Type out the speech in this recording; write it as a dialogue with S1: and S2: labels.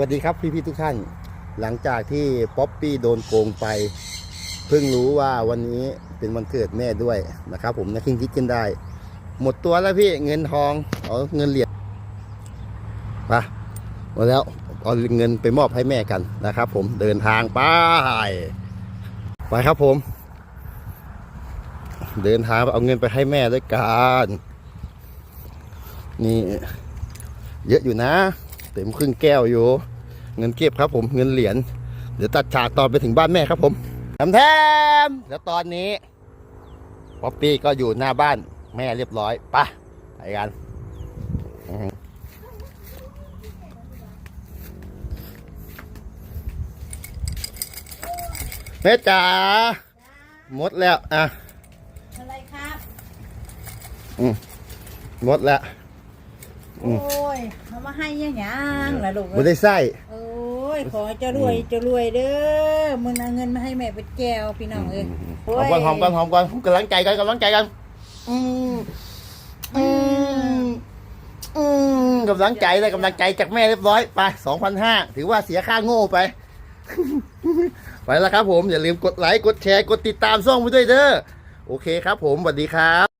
S1: วัสดีครับพี่พี่ๆทุกท่าน หลังจากที่ป๊อปปี้โดนโกงไปเพิ่งรู้ว่าวันนี้เป็นวันเกิดแม่ด้วยนะครับ ผมนะเพิ่งคิดกันได้ หมดตัวแล้วพี่เงินทองเอาเงินเหรียญไปหมดแล้วเอาเงินไปมอบให้แม่กันนะครับ ผมเดินทางไปไปครับผม เดินทางเอาเงินไปให้แม่ด้วยกันนี่เยอะอยู่นะ เต็มครึ่งแก้วอยู่ เงินเก็บครับผมเงินเหรียญเดี๋ยวตัดฉากตอนไปถึงบ้านแม่ครับผมทำแทมแล้วตอนนี้ป๊อปปี้ก็อยู่หน้าบ้านแม่เรียบร้อยไปะไปกันอือหือแม่จ๋าหมดแล้ว อะ
S2: อะไรครับ
S1: หมดแล้วอื
S2: โอ้
S1: ม
S2: ยเอามาให้ยังยังล่ะลูก
S1: ไม่ได้ไส้
S2: โอ้ยขอให้เจะรวยเจะรวยเด้อมึงเอาเงินมาให้แม่เป็นแก้วพี่น้องเอ้ย
S1: หอมก่อนหอมก่อนหอมก่อนกำลังใจกันกำลังใจกันอืมอืมอืมกำลังใจเลยกำลังใจจากแม่เรียบร้อยไปสองพันห้าถือว่าเสียค่าโง่ไป ไปแล้วครับผมอย่าลืมกดไลค์กดแชร์กดติดตามช่องไปด้วยเด้อโอเคครับผมสวัสดีครับ